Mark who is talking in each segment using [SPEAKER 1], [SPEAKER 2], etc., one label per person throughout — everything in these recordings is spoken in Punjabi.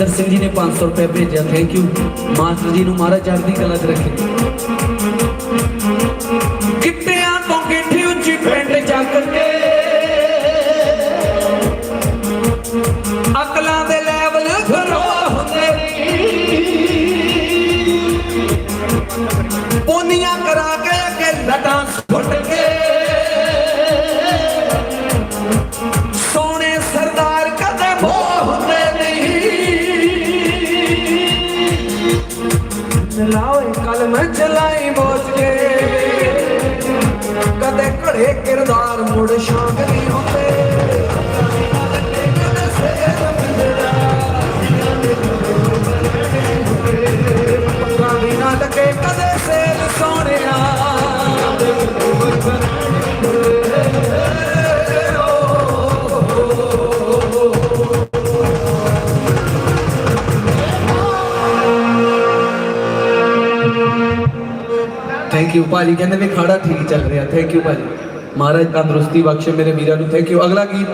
[SPEAKER 1] ਮਾਸਟਰ ਸਿੰਘ ਜੀ ਨੇ 500 ਰੁਪਏ ਭੇਜਿਆ। ਥੈਂਕ ਯੂ ਮਾਸਟਰ ਜੀ ਨੂੰ ਮਹਾਰਾਜ ਚੜ੍ਹਦੀ ਕਲਾ 'ਚ ਰੱਖੇ। ਕਦੇ ਘੜੇ ਕਿਰਦਾਰ ਮੁੜ ਸ਼ਾਂਤ ਨਹੀਂ ਹੁੰਦੇ ਕਦੇ ਸਿਰ ਪੱਕਾ ਵੀ ਨਾ ਟਕੇ ਕਦੇ ਸੇਲ ਸੋਹਣਿਆ ਥੈਂਕ ਯੂ ਭਾਜੀ। ਕਹਿੰਦੇ ਵੀ ਖਾੜਾ ਠੀਕ ਚੱਲ ਰਿਹਾ। ਥੈਂਕ ਯੂ ਭਾਜੀ। ਮਹਾਰਾਜ ਤੰਦਰੁਸਤੀ ਬਖਸ਼ੇ ਮੇਰੇ ਵੀਰਾਂ ਨੂੰ। ਥੈਂਕ ਯੂ ਅਗਲਾ ਗੀਤ,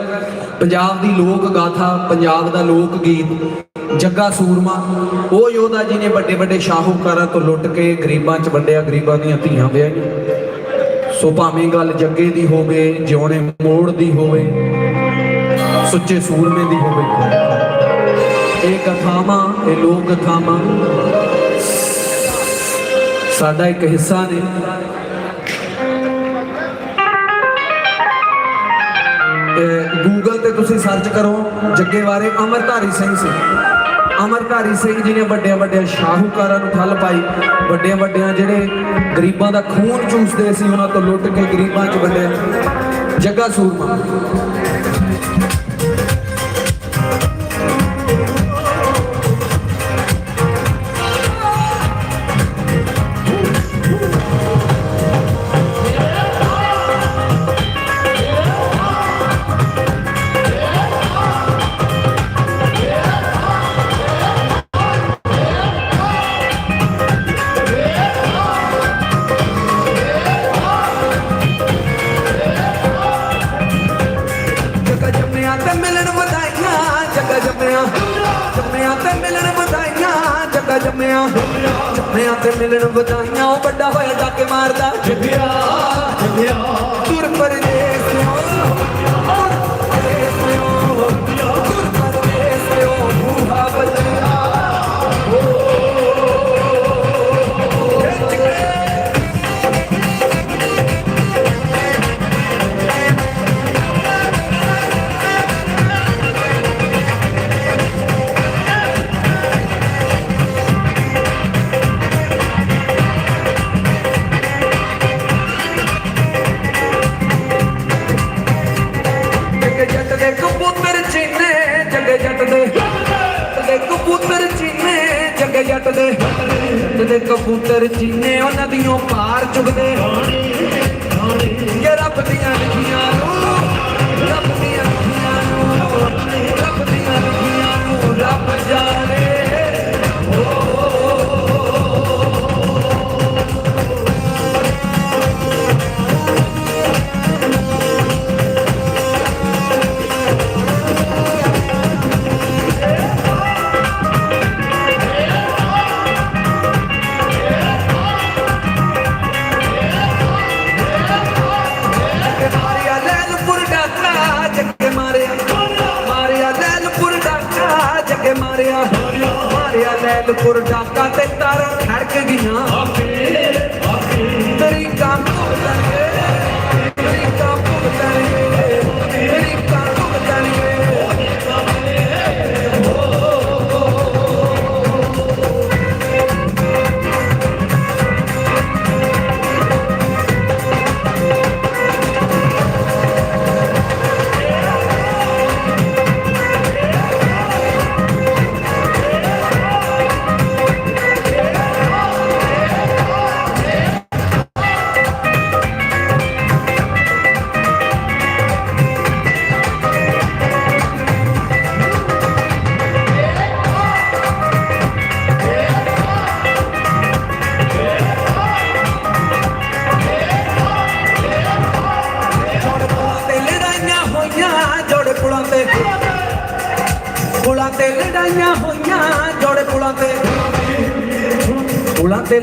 [SPEAKER 1] ਪੰਜਾਬ ਦੀ ਲੋਕ ਗਾਥਾ, ਪੰਜਾਬ ਦਾ ਲੋਕ ਗੀਤ, ਜੱਗਾ ਸੂਰਮਾ। ਉਹ ਯੋਧਾ ਜੀ ਨੇ ਵੱਡੇ ਵੱਡੇ ਸ਼ਾਹੂਕਾਰਾਂ ਤੋਂ ਲੁੱਟ ਕੇ ਗਰੀਬਾਂ 'ਚ ਵੰਡਿਆ, ਗਰੀਬਾਂ ਦੀਆਂ ਧੀਆਂ ਵਿਆਹੀਆਂ। ਸੋ ਭਾਵੇਂ ਗੱਲ ਜੱਗੇ ਦੀ ਹੋਵੇ, ਜਿਉਣੇ ਮੋੜ ਦੀ ਹੋਵੇ, ਸੁੱਚੇ ਸੂਰਮੇ ਦੀ ਹੋਵੇ। ਇਹ ਕਥਾਵਾਂ, ਇਹ ਲੋਕ ਕਥਾਵਾਂ, ਸਾਡਾ ਇੱਕ ਹਿੱਸਾ ਨੇ। ਗੂਗਲ ਤੇ ਤੁਸੀਂ ਸਰਚ ਕਰੋ ਜੱਗੇ ਬਾਰੇ ਅਮਰਧਾਰੀ ਸਿੰਘ ਸੀ। ਅਮਰਧਾਰੀ ਸਿੰਘ ਜੀ ਨੇ ਵੱਡਿਆਂ ਵੱਡਿਆਂ ਸ਼ਾਹੂਕਾਰਾਂ ਨੂੰ ਠੱਲ ਪਾਈ, ਵੱਡਿਆਂ ਵੱਡਿਆਂ ਜਿਹੜੇ ਗਰੀਬਾਂ ਦਾ ਖੂਨ ਚੂਸਦੇ ਸੀ, ਉਹਨਾਂ ਤੋਂ ਲੁੱਟ ਕੇ ਗਰੀਬਾਂ 'ਚ ਵੰਡਿਆ ਜੱਗਾ ਸੂਰਮਾ। the quarter down.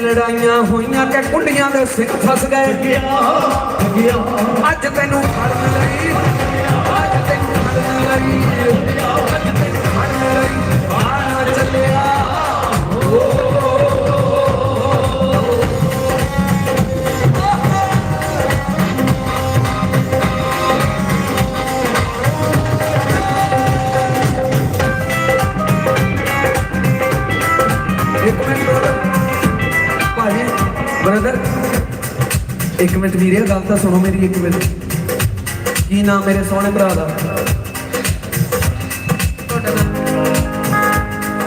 [SPEAKER 1] ਲੜਾਈਆਂ ਹੋਈਆਂ ਕਿ ਕੁੰਡੀਆਂ ਦੇ ਸਿਰ ਫਸ ਗਏ। ਅੱਜ ਤੈਨੂੰ ਫੜਨ ਲਈ, ਅੱਜ ਤੈਨੂੰ ਫੜਨ ਲਈ, ਅੱਜ ਤੈਨੂੰ ਫੜਨ ਲਈ ਆਣਾ ਚੱਲਿਆ। ਇੱਕ ਮਿੰਟ ਬ੍ਰਦਰ ਇੱਕ ਮਿੰਟ ਵੀਰੇ ਗੱਲ ਤਾਂ ਸੁਣੋ ਮੇਰੀ ਇੱਕ ਮਿੰਟ। ਕੀ ਨਾਮ ਮੇਰੇ ਸੋਹਣੇ ਭਰਾ ਦਾ?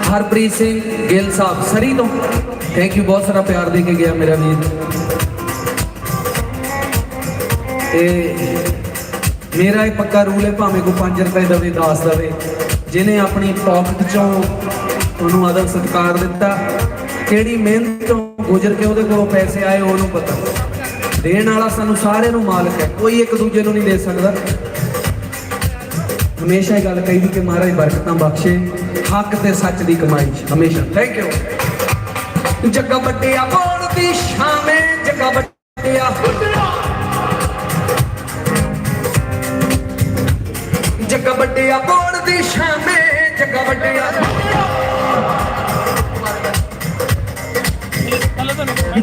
[SPEAKER 1] ਹਰਪ੍ਰੀਤ ਸਿੰਘ ਗਿੱਲ ਸਾਹਿਬ, ਸਰੀ ਤੋਂ। ਥੈਂਕ ਯੂ ਬਹੁਤ ਸਾਰਾ ਪਿਆਰ ਦੇ ਕੇ ਗਿਆ ਮੇਰਾ ਵੀਰ। ਤੇ ਮੇਰਾ ਇਹ ਪੱਕਾ ਰੂਲ ਹੈ, ਭਾਵੇਂ ਕੋ 5 ਰੁਪਏ ਦਵੇ 10 ਦਵੇ। ਜਿਹਨੇ ਆਪਣੀ ਪਾਕਟ ਚੋਂ ਤੁਹਾਨੂੰ ਅਦਬ ਸਤਿਕਾਰ ਦਿੱਤਾ, ਕਿਹੜੀ ਮਿਹਨਤ ਤੋਂ ਗੁਜ਼ਰ ਕੇ ਉਹਦੇ ਕੋਲੋਂ ਪੈਸੇ ਆਏ ਉਹਨੂੰ ਪਤਾ। ਦੇਣ ਵਾਲਾ ਸਾਨੂੰ ਸਾਰਿਆਂ ਨੂੰ ਮਾਲਕ ਹੈ ਕੋਈ ਇੱਕ ਦੂਜੇ ਨੂੰ ਨਹੀਂ ਦੇ ਸਕਦਾ। ਹਮੇਸ਼ਾ ਇਹ ਗੱਲ ਕਹੀ ਕਿ ਮਹਾਰਾਜ ਬਰਕਤਾਂ ਬਖਸ਼ੇ ਹੱਕ ਤੇ ਸੱਚ ਦੀ ਕਮਾਈ 'ਚ, ਹਮੇਸ਼ਾ। ਥੈਂਕ ਯੂ ਜੱਗਾ ਵੱਡਿਆ ਬੋਲ ਦੀ ਸ਼ਾਮੇ ਜੱਗਾ ਵੱਡਿਆ। ਜੱਗਾ ਵੱਡਿਆ ਬੋਲ ਦੀ ਸ਼ਾਮੇ ਜੱਗਾ ਵੱਡਿਆ।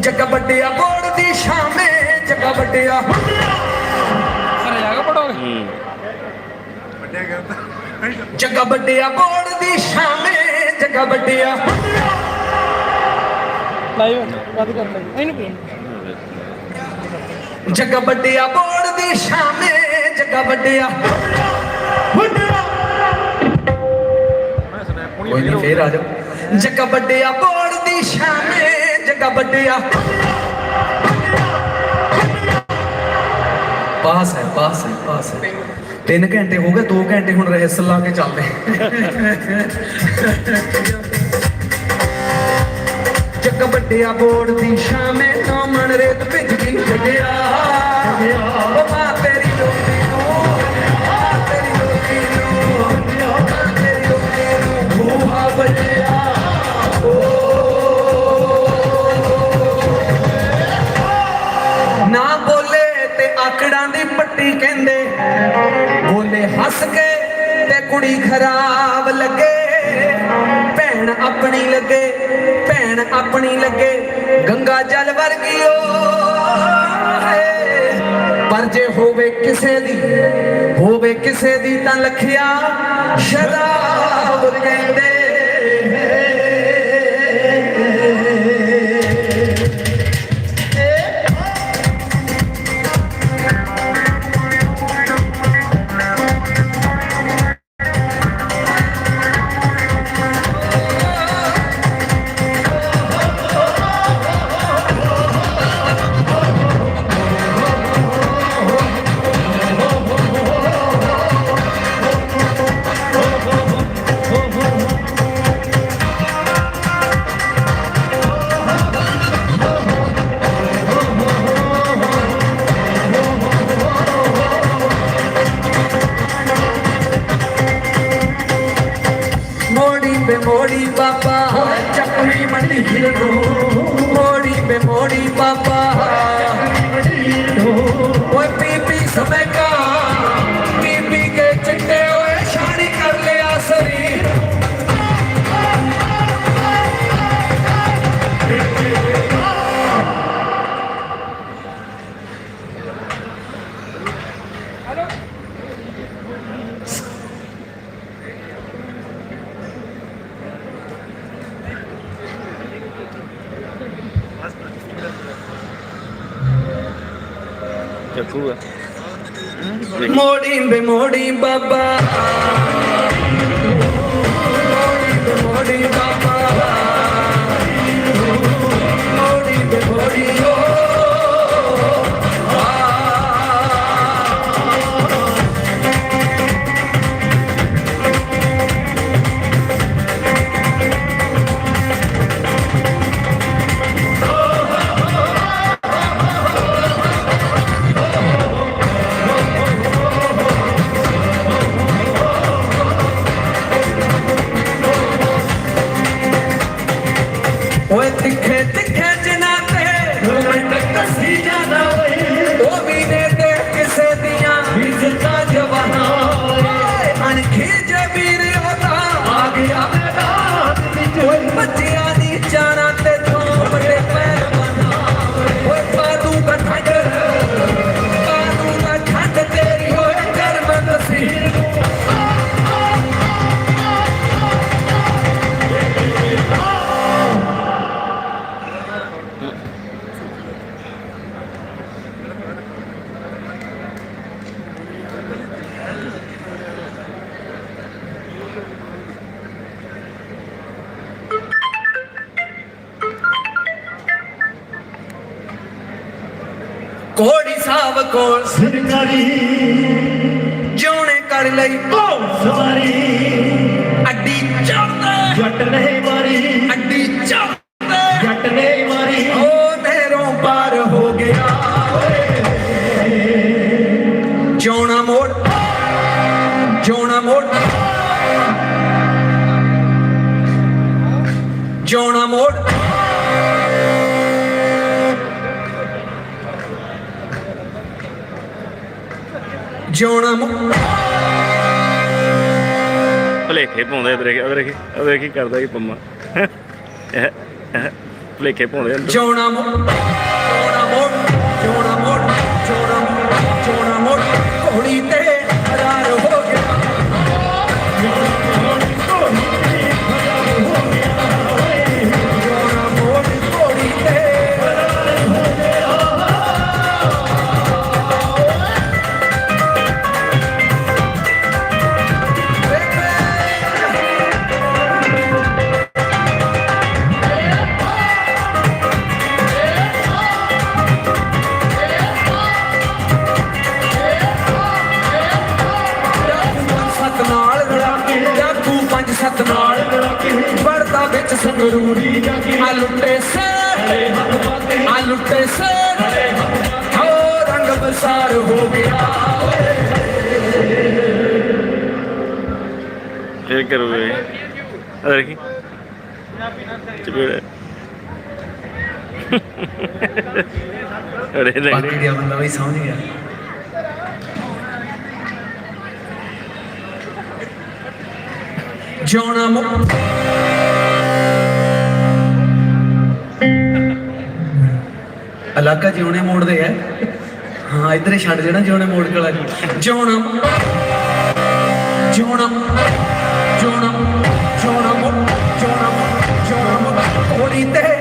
[SPEAKER 1] ਜੱਗਾ ਵੱਡਿਆ ਬੋਲ ਦੀ ਸ਼ਾਮੇ ਜੱਗਾ ਵੱਡਿਆ। ਜੱਗਾ ਵੱਡਿਆ ਬੋਲ ਦੀ ਸ਼ਾਮੇ ਜੱਗਾ ਵੱਡਿਆ।
[SPEAKER 2] ਲਾਈਵ ਬੰਦ ਕਰ ਲਈ ਇਹਨੂੰ ਕੀ
[SPEAKER 1] ਜੱਗਾ ਵੱਡਿਆ ਬੋਲ ਦੀ ਸ਼ਾਮੇ ਜੱਗਾ ਵੱਡਿਆ। ਕੋਈ ਨਹੀਂ ਫੇਰ ਆ ਜਾਓ। ਜੱਗਾ ਵੱਡਿਆ ਬੋਲ ਦੀ ਸ਼ਾਮੇ ਜੱਗਾ ਵੱਡਿਆ। ਪਾਸ ਹੈ ਪਾਸ ਹੈ ਪਾਸ ਹੈ। 3 ਘੰਟੇ ਹੋ ਗਏ 2 ਘੰਟੇ ਹੁਣ ਰਿਹਰਸਲ ਲਾ ਕੇ ਚੱਲਦੇ ਜੱਗ ਵੱਡਿਆ ਬੋੜ ਦੀ ਸ਼ਾਮੇ ਨਾ ਮਨ ਰੇਤ ਭਿੱਜ ਗਈ, ਛੱਡਿਆ। ਬੋਲੇ ਤੇ ਕੁੜੀ ਖਰਾਬ ਲੱਗੇ। ਭੈਣ ਆਪਣੀ ਲੱਗੇ, ਭੈਣ ਆਪਣੀ ਲੱਗੇ। ਗੰਗਾ ਜਲ ਵਰਗੀ ਓ ਪਰ ਜੇ ਹੋਵੇ ਕਿਸੇ ਦੀ, ਹੋਵੇ ਕਿਸੇ ਦੀ ਤਾਂ ਲਖਿਆ ਸ਼ਰਾਬ ਕਹਿੰਦੇ। ਮੋੜੀ ਬਾਬ ਕੋਲ
[SPEAKER 3] ਸਰਕਾਰੀ
[SPEAKER 1] ਜਿਉਣੇ ਕਰ ਲਈ।
[SPEAKER 3] ਭੌਂ ਸਵਾਰੀ।
[SPEAKER 1] ਅੱਡੀ ਚੜਦਾ
[SPEAKER 3] ਜੱਟ ਨਹੀਂ ਮਾਰੀ
[SPEAKER 1] ਅੱਡੀ
[SPEAKER 4] ਵੇਖ ਵੇਖ ਕੀ ਕਰਦਾ ਕੀ ਪੰਮਾ? ਭਲੇਖੇ ਪਾਉਂਦੇ ਅੰਦਰ
[SPEAKER 1] ਜਾਉਣਾ ਮੋੜ ਗਰੂਰੀ ਜਾਗੀ ਆ ਲੁੱਟੇ ਸੇ ਆ ਲੁੱਟੇ ਸੇ ਹੋ ਰੰਗ ਬਸਾਰ ਹੋ ਗਿਆ
[SPEAKER 4] ਇਹ ਕਰੂਏ ਅਦਰ ਕੀ ਚਪੇੜੇ। ਅਰੇ ਨਹੀਂ।
[SPEAKER 1] ਬਾਕੀ ਦੀ ਬੰਦਾ ਵੀ ਸਮਝ ਗਿਆ। Jonah Moore. ਇਲਾਕਾ ਜਿਉਣੇ ਮੋੜ ਦੇ ਹੈ ਹਾਂ ਇਧਰੇ ਛੱਡ ਦੇਣਾ ਜਿਉਣੇ ਮੋੜ ਕੋਲ ਜਿਉਣਾ। ਜਿਉਣਾ। ਜਿਉਣਾ। ਜਿਉਣਾ। ਜਿਉਣਾ। ਜਿਉਣਾ। ਕੋੜੀ ਤੇ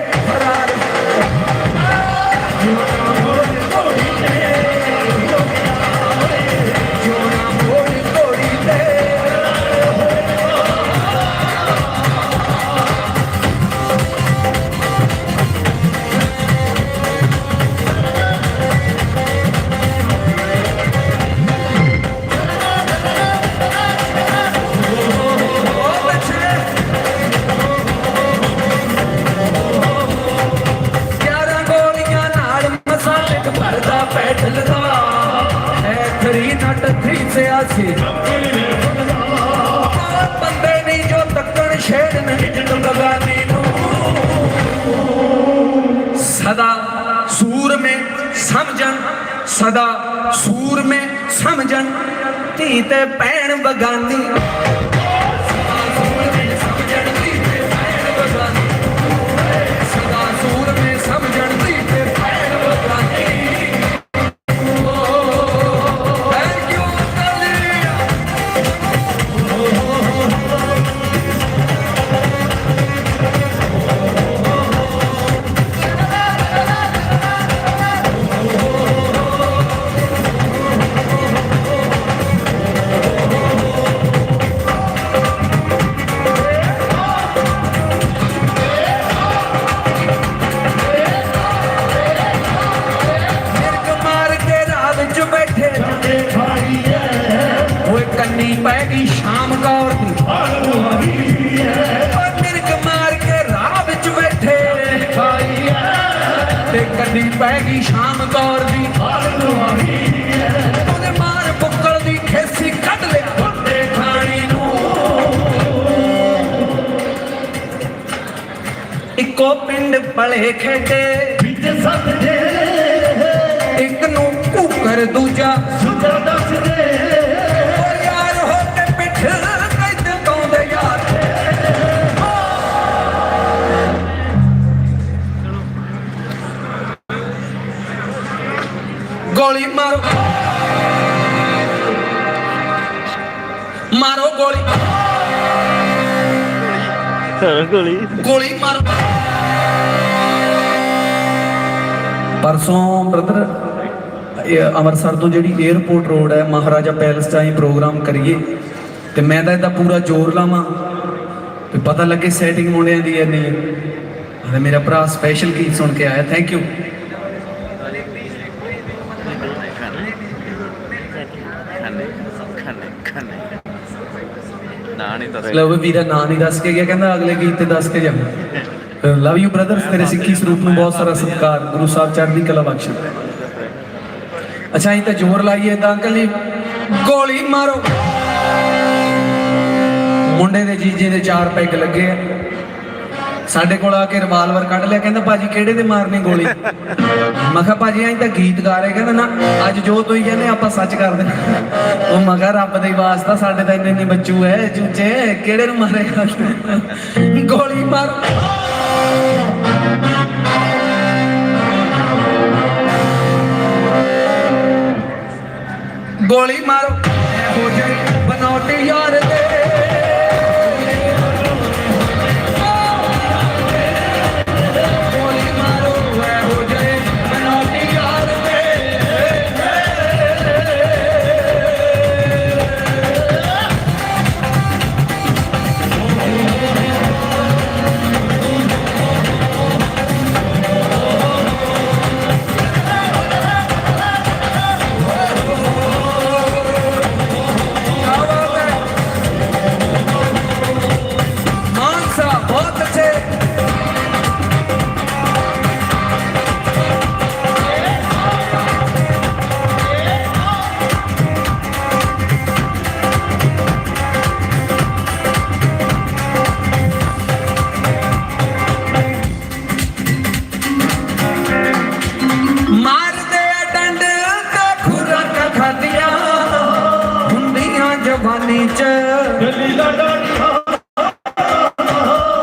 [SPEAKER 1] ਇੱਕੋ ਪਿੰਡ ਪਲੇ ਖੇਡੇ।
[SPEAKER 3] ਵਿੱਚ ਸੱਤ ਦੇ
[SPEAKER 1] ਇੱਕ ਨੂੰ ਘੂਕਰ ਦੂਜਾ
[SPEAKER 3] ਸੁਝਾ ਦੱਸ ਦੇ।
[SPEAKER 1] ਓ ਯਾਰ ਹੋ ਕੇ ਪਿੱਠ ਕਿੱਦ ਪਾਉਂਦੇ ਯਾਰ। ਗੋਲੀ ਮਾਰੋ। ਮਾਰੋ ਗੋਲੀ।
[SPEAKER 4] ਗੋਲੀ।
[SPEAKER 1] ਗੋਲੀ ਮਾਰੋ। ਪਰਸੋਂ ਬ੍ਰਦਰ ਇਹ ਅੰਮ੍ਰਿਤਸਰ ਤੋਂ ਜਿਹੜੀ 에어ਪੋਰਟ ਰੋਡ ਹੈ ਮਹਾਰਾਜਾ ਪੈਲਸ 'ਚ ਅਸੀਂ ਪ੍ਰੋਗਰਾਮ ਕਰੀਏ। ਤੇ ਮੈਂ ਤਾਂ ਇਹਦਾ ਪੂਰਾ ਜ਼ੋਰ ਲਾਵਾਂ। ਤੇ ਪਤਾ ਲੱਗੇ ਸੈਟਿੰਗ ਮੁੰਡਿਆਂ ਦੀ ਇੰਨੀ। ਹੈ ਤੇ ਮੇਰਾ ਭਰਾ ਸਪੈਸ਼ਲ ਗੀਤ ਸੁਣ ਕੇ ਆਇਆ ਥੈਂਕ ਯੂ
[SPEAKER 4] ਨਾ ਨਹੀਂ ਦੱਸ
[SPEAKER 1] ਵੀਰਾ ਨਾਂ ਨਹੀਂ ਦੱਸ ਕੇ ਗਿਆ ਕਹਿੰਦਾ ਅਗਲੇ ਗੀਤ ਤੇ ਦੱਸ ਕੇ ਜਾ। ਲਵ ਯੂ ਬ੍ਰਦਰ ਤੇਰੇ ਸਿੱਖੀ ਸਰੂਪ ਨੂੰ ਬਹੁਤ ਸਾਰਾ ਸਤਿਕਾਰ ਗੁਰੂ ਸਾਹਿਬ ਚੜ੍ਹਦੀ ਕਲਾ ਬਖਸ਼ ਅੱਛਾ ਇਹ ਤਾਂ ਜ਼ੋਰ ਲਾਈਏ ਤਾਂ ਅੰਕਲ ਜੀ ਗੋਲੀ ਮਾਰੋ ਮੁੰਡੇ ਦੇ ਜੀਜੇ ਦੇ ਚਾਰ ਪੈਗ ਲੱਗੇ ਆ ਸਾਡੇ ਕੋਲ ਆ ਕੇ ਰਿਵਾਲਵਰ ਕੱਢ ਲਿਆ ਕਹਿੰਦਾ ਭਾਜੀ ਕਿਹੜੇ ਦੇ ਮਾਰਨੀ ਗੋਲੀ ਮੈਂ ਕਿਹਾ ਭਾਜੀ ਐਂ ਤਾਂ ਗੀਤ ਗਾ ਰਹੇ ਕਹਿੰਦਾ ਨਾ ਅੱਜ ਜੋ ਤੁਸੀਂ ਕਹਿੰਦੇ ਆਪਾਂ ਸੱਚ ਕਰ ਦੇਣਾ ਉਹ ਮੈਂ ਕਿਹਾ ਰੱਬ ਦੇ ਵਾਸਤਾ ਸਾਡੇ ਤਾਂ ਇੰਨੇ ਇੰਨੇ ਬੱਚੂ ਐ ਚੂਚੇ ਕਿਹੜੇ ਨੂੰ ਮਾਰੇਗਾ ਗੋਲੀ ਮਾਰੋ ਗੋਲੀ ਮਾਰੋ। ਐ ਹੋ ਜਾਈ ਬਨੌਟੀ ਯਾਰ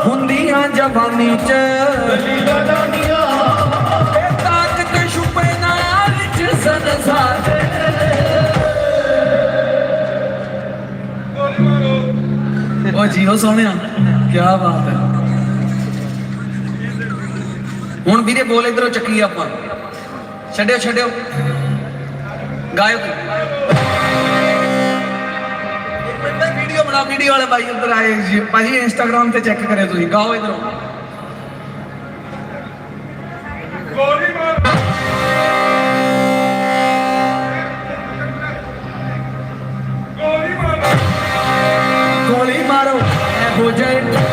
[SPEAKER 1] ਹੁੰਦੀਆਂ ਜਵਾਨੀ ਚ। ਤਾਕਤ ਛੁਪੇ ਨਾਲ ਚ ਸੰਸਾਰ ਦੇ। ਜੀਓ ਸੋਹਣਿਆ ਕੀ ਬਾਤ ਹੈ। ਹੁਣ ਵੀਰੇ ਬੋਲ ਇਧਰੋਂ ਚੱਕੀ ਆਪਾਂ। ਛੱਡਿਓ ਛੱਡਿਓ। ਗਾਇਓ ਵੀਡੀਓ ਬਣਾ ਵੀਡੀਓ ਵਾਲੇ ਭਾਈ ਉੱਧਰ ਆਏ ਜੀ ਭਾਜੀ ਇੰਸਟਾਗ੍ਰam ਤੇ ਚੈੱਕ ਕਰਿਓ ਤੁਸੀਂ। ਗਾਓ ਇਧਰੋਂ। ਗੋਲੀ ਮਾਰੋ। ਐ ਹੋ ਜਾਏ।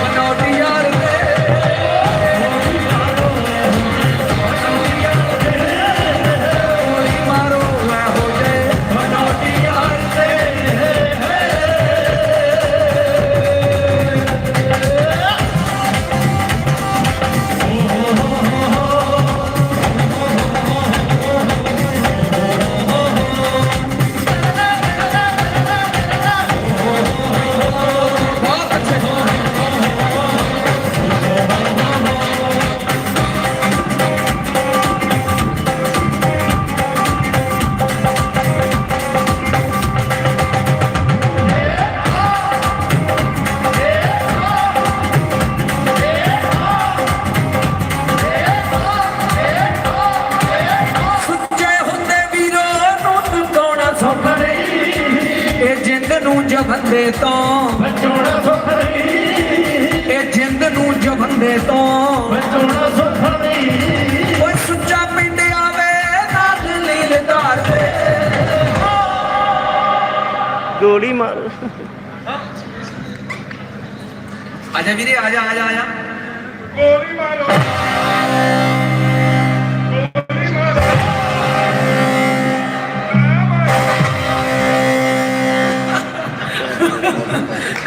[SPEAKER 1] ਜਵੰਦੇ ਤੋਂ।
[SPEAKER 3] ਬਚੋਣਾ ਸੁੱਖ ਨਹੀਂ
[SPEAKER 1] ਇਹ ਜਿੰਦ ਨੂੰ ਜਵੰਦੇ ਤੋਂ।
[SPEAKER 3] ਬਚੋਣਾ ਸੁੱਖ ਨਹੀਂ
[SPEAKER 1] ਓਏ ਸੁੱਚਾ ਪਿੰਡ ਆਵੇ ਨਾਲ ਲੀਲਦਾਰ ਦੇ
[SPEAKER 4] ਗੋਲੀ ਮਾਰ।
[SPEAKER 1] ਆਜਾ ਵੀਰੇ ਆਜਾ ਆਜਾ ਆਜਾ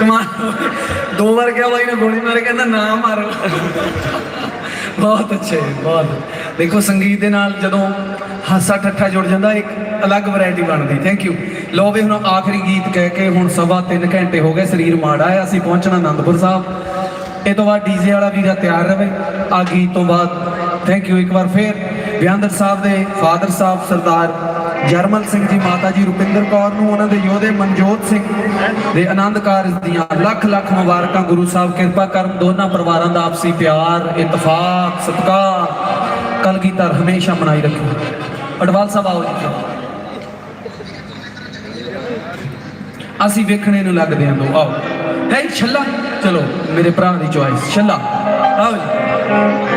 [SPEAKER 1] ਕਮਾਲ ਦੋ ਵਾਰ ਕਿਹਾ ਬਾਈ ਨੇ ਗੋਲੀ ਮਾਰੇ, ਕਹਿੰਦਾ ਨਾ ਮਾਰੋ। ਬਹੁਤ ਅੱਛੇ, ਬਹੁਤ। ਦੇਖੋ, ਸੰਗੀਤ ਦੇ ਨਾਲ ਜਦੋਂ ਹਾਸਾ ਠੱਠਾ ਜੁੜ ਜਾਂਦਾ, ਇੱਕ ਅਲੱਗ ਵੈਰਾਈਟੀ ਬਣਦੀ। ਥੈਂਕ ਯੂ ਲੋ ਵੀ ਹੁਣ ਆਖਰੀ ਗੀਤ ਕਹਿ ਕੇ ਹੁਣ ਸਵਾ 3 ਘੰਟੇ ਹੋ ਗਏ, ਸਰੀਰ ਮਾੜਾ ਹੈ, ਅਸੀਂ ਪਹੁੰਚਣਾ ਆਨੰਦਪੁਰ ਸਾਹਿਬ। ਇਹ ਤੋਂ ਬਾਅਦ ਡੀਜੇ ਵਾਲਾ ਵੀਰਾ ਤਿਆਰ ਰਵੇ। ਆ ਗੀਤ ਤੋਂ ਬਾਅਦ ਥੈਂਕ ਯੂ ਇੱਕ ਵਾਰ ਫੇਰ। ਬਿਆੰਦਰ ਸਾਹਿਬ ਦੇ, ਫਾਦਰ ਸਾਹਿਬ, ਸਰਦਾਰ ਜਰਮਲ ਸਿੰਘ ਜੀ ਮਾਤਾ ਜੀ ਰੁਪਿੰਦਰ ਕੌਰ ਨੂੰ, ਉਹਨਾਂ ਦੇ ਯੋਧੇ ਮਨਜੋਤ ਸਿੰਘ ਦੇ ਆਨੰਦ ਕਾਰਜ ਦੀਆਂ ਲੱਖ ਲੱਖ ਮੁਬਾਰਕਾਂ, ਗੁਰੂ ਸਾਹਿਬ ਕਿਰਪਾ ਕਰਨ, ਦੋਨਾਂ ਪਰਿਵਾਰਾਂ ਦਾ ਆਪਸੀ ਪਿਆਰ, ਇਤਫਾਕ, ਸਤਿਕਾਰ, ਕਲਗੀਧਰ ਹਮੇਸ਼ਾ ਬਣਾਈ ਰੱਖੇ। ਅਡਵਾਲ ਸਾਹਿਬ, ਆਓ ਜੀ। ਅਸੀਂ ਵੇਖਣੇ ਨੂੰ ਲੱਗਦੇ ਹਾਂ, ਦੋ, ਆਓ। ਹੈ ਛੱਲਾ, ਚਲੋ, ਮੇਰੇ ਭਰਾ ਦੀ ਚੁਆਇਸ ਛੱਲਾ, ਆਓ ਜੀ।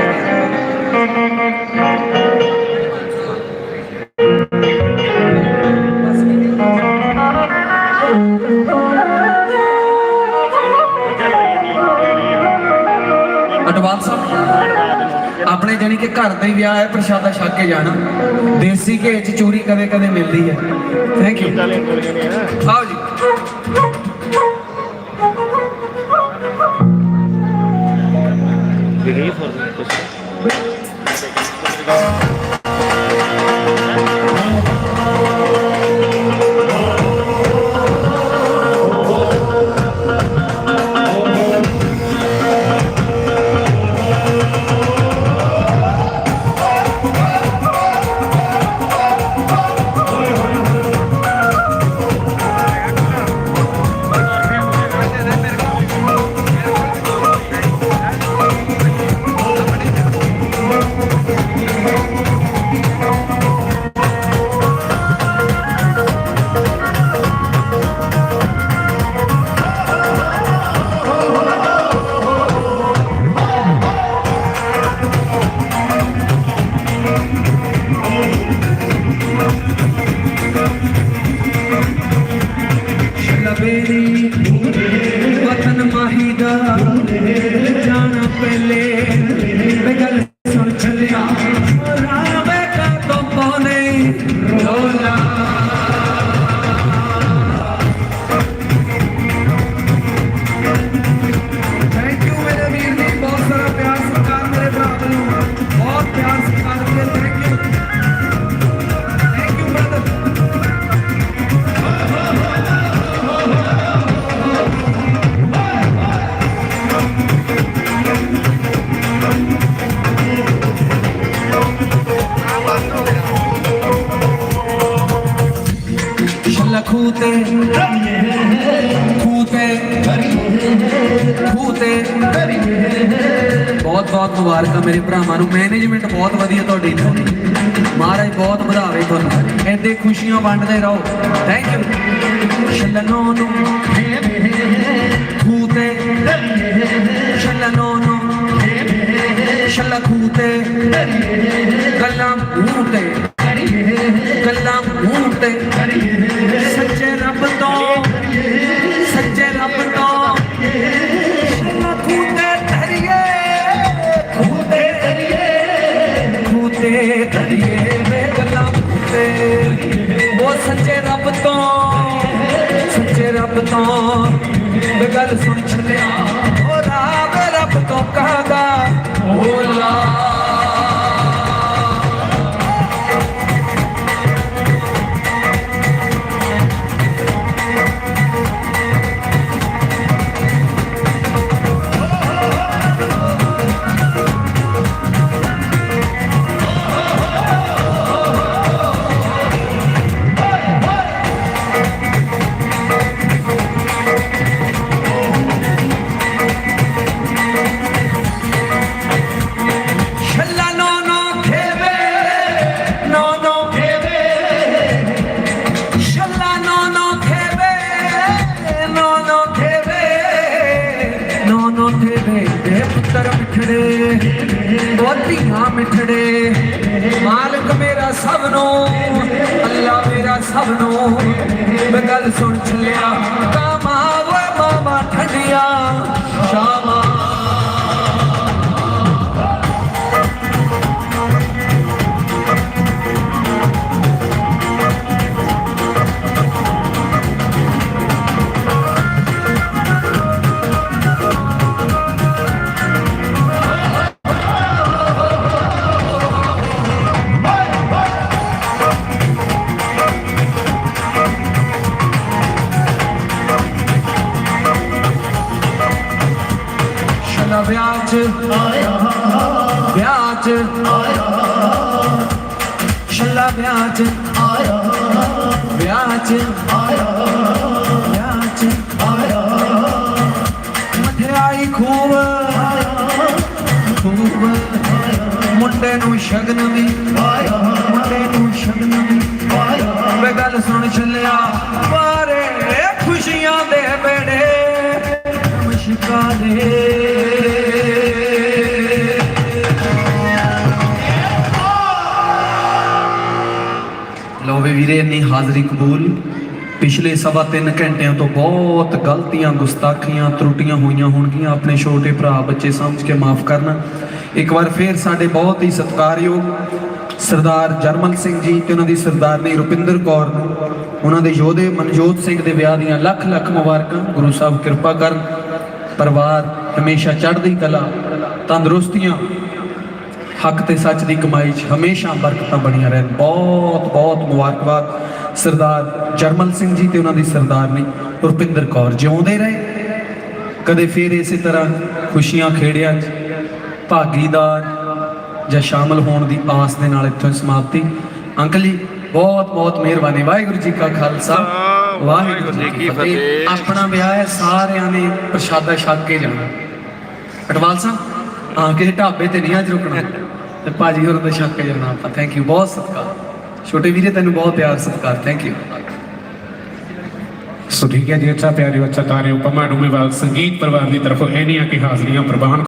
[SPEAKER 1] ਅਡਵਾਲ ਆਪਣੇ ਜਾਨੀ ਕਿ ਘਰ ਦਾ ਹੀ ਵਿਆਹ ਹੈ, ਪ੍ਰਸ਼ਾਦਾ ਛਕ ਕੇ ਜਾਣਾ। ਦੇਸੀ ਘੇ ਚ ਚੂਰੀ ਕਦੇ ਕਦੇ ਮਿਲਦੀ ਹੈ। ਥੈਂਕ ਯੂ ਆਓ ਜੀ। ਲਬੇਰੀ ਮੁਬਾਰਕਾਂ ਮੇਰੇ ਭਰਾਵਾਂ ਨੂੰ। ਮੈਨੇਜਮੈਂਟ ਬਹੁਤ ਵਧੀਆ ਤੁਹਾਡੀ ਮਹਾਰਾਜ ਬਹੁਤ ਵਧਾਵੇ ਤੁਹਾਨੂੰ। ਐਦੇ ਖੁਸ਼ੀਆਂ ਵੰਡਦੇ ਰਹੋ। ਥੈਂਕ ਯੂ ਛੱਲਾ ਨੋ ਨੂੰ ਖੂਤੇ। ਛੱਲਾ ਨੋ ਨੂੰ ਛੱਲਾ ਖੂਤੇ। ਗੱਲਾਂ ਮੂੰਹ ਤੇ। ਗੱਲਾਂ ਮੂੰਹ ਤੇ। ਖੂਤੇ ਧਰੀਏ ਵੇ ਗੱਲਾਂ ਖੂਤੇ ਉਹ ਸੱਚੇ ਰੱਬ ਤੋਂ, ਸੱਚੇ ਰੱਬ ਤੋਂ ਵੇ ਗੱਲ ਸੁਣ ਛੱਲਿਆ ਉਹ ਰਾਬ ਰੱਬ ਤੋਂ ਕਹਾਗਾ ਓਲਾ ਛੱਲਾ ਮਿਠੜੇ ਬੋਧੀਆਂ ਮਿਠੜੇ। ਮਾਲਕ ਮੇਰਾ ਸਭ ਨੂੰ ਅੱਲਾ ਮੇਰਾ ਸਭ ਨੂੰ ਮੈਂ ਗੱਲ ਸੁਣ ਚੱਲਿਆ ਕਾਮਾ ਵੇ ਮਾਮਾ ਠੰਡੀਆਂ। ਸ਼ਾਮਾਂ ਚ ਵਿਆਹ ਚ ਛੱਲਾ ਵਿਆਹ ਚ ਵਿਆਹ ਚ ਵਿਆਹ ਚ ਮਠਿਆਈ ਖੂਬ ਖੂਬ ਮੁੰਡੇ ਨੂੰ ਸ਼ਗਨ ਵੀ ਮੁੰਡੇ ਨੂੰ ਸ਼ਗਨ ਵੀ ਵੇ ਗੱਲ ਸੁਣ ਛੱਲਿਆ ਬਾਰੇ ਖੁਸ਼ੀਆਂ ਦੇ ਬੇੜੇ ਮੁਸ਼ਕਾ ਦੇ ਲਓ ਵੀਰੇ, ਇੰਨੀ ਹਾਜ਼ਰੀ ਕਬੂਲ। ਪਿਛਲੇ ਸਵਾ ਤਿੰਨ ਘੰਟਿਆਂ ਤੋਂ ਬਹੁਤ ਗਲਤੀਆਂ, ਗੁਸਤਾਖੀਆਂ, ਤਰੁੱਟੀਆਂ ਹੋਈਆਂ ਹੋਣਗੀਆਂ। ਆਪਣੇ ਛੋਟੇ ਭਰਾ ਬੱਚੇ ਸਮਝ ਕੇ ਮਾਫ ਕਰਨਾ। ਇੱਕ ਵਾਰ ਫੇਰ ਸਾਡੇ ਬਹੁਤ ਹੀ ਸਤਿਕਾਰਯੋਗ ਸਰਦਾਰ ਜਰਮਨ ਸਿੰਘ ਜੀ ਤੇ ਉਹਨਾਂ ਦੀ ਸਰਦਾਰਨੀ ਰੁਪਿੰਦਰ ਕੌਰ ਉਹਨਾਂ ਦੇ ਯੋਧੇ ਮਨਜੋਤ ਸਿੰਘ ਦੇ ਵਿਆਹ ਦੀਆਂ ਲੱਖ ਲੱਖ ਮੁਬਾਰਕਾਂ। ਗੁਰੂ ਸਾਹਿਬ ਕਿਰਪਾ ਕਰਨ। ਪਰਿਵਾਰ ਹਮੇਸ਼ਾ ਚੜ੍ਹਦੀ ਕਲਾ, ਤੰਦਰੁਸਤੀਆਂ, ਹੱਕ ਤੇ ਸੱਚ ਦੀ ਕਮਾਈ 'ਚ ਹਮੇਸ਼ਾ ਬਰਕਤਾਂ ਬਣੀਆਂ ਰਹਿਣ। ਬਹੁਤ ਬਹੁਤ ਮੁਬਾਰਕਬਾਦ ਸਰਦਾਰ ਜਰਮਲ ਸਿੰਘ ਜੀ ਤੇ ਉਹਨਾਂ ਦੀ ਸਰਦਾਰਨੀ ਰੁਪਿੰਦਰ ਕੌਰ। ਜਿਉਂਦੇ ਰਹੇ, ਕਦੇ ਫੇਰ ਇਸੇ ਤਰ੍ਹਾਂ ਖੁਸ਼ੀਆਂ ਖੇੜਿਆਂ 'ਚ, ਭਾਗੀਦਾਰ ਜਾਂ ਸ਼ਾਮਲ ਹੋਣ ਦੀ ਆਸ ਦੇ ਨਾਲ ਇੱਥੋਂ ਸਮਾਪਤੀ। ਅੰਕਲ ਜੀ, ਬਹੁਤ ਬਹੁਤ ਮਿਹਰਬਾਨੀ। ਵਾਹਿਗੁਰੂ ਜੀ ਕਾ ਖਾਲਸਾ। ਵਾਹਿਗੁਰੂ ਜੀ ਕੀ ਫਤਿਹ। ਆਪਣਾ ਵਿਆਹ ਹੈ ਸਾਰਿਆਂ ਨੇ ਪ੍ਰਸ਼ਾਦਾ ਛਕ ਕੇ ਜਾਣਾ। ਅਟਵਾਲ ਸਾਹਿਬ ਆ ਕਿਸੇ ਢਾਬੇ ਤੇ ਨਹੀਂ ਅੱਜ ਰੁਕਣਾ। ਤੇ ਭਾਜੀ ਹੋਰ ਦਾ ਛੱਕ ਕੇ ਜਾਣਾ ਆਪਾਂ। ਥੈਂਕ ਯੂ ਬਹੁਤ ਸਤਿਕਾਰ। ਛੋਟੇ ਵੀਰੇ ਤੈਨੂੰ ਬਹੁਤ ਪਿਆਰ ਸਤਿਕਾਰ। ਥੈਂਕ ਯੂ
[SPEAKER 5] ਸੋ ਠੀਕ ਹੈ ਜੀ ਅੱਛਾ ਪਿਆਰਿਓ ਅੱਛਾ ਤਾਰੇ ਉਪਮਾ ਡੂਮੇਵਾਲ ਸੰਗੀਤ ਪਰਿਵਾਰ ਦੀ ਤਰਫੋਂ ਇਹਨੀਆਂ ਕਿ ਹਾਜ਼ਰੀਆਂ ਪ੍ਰਵਾਨ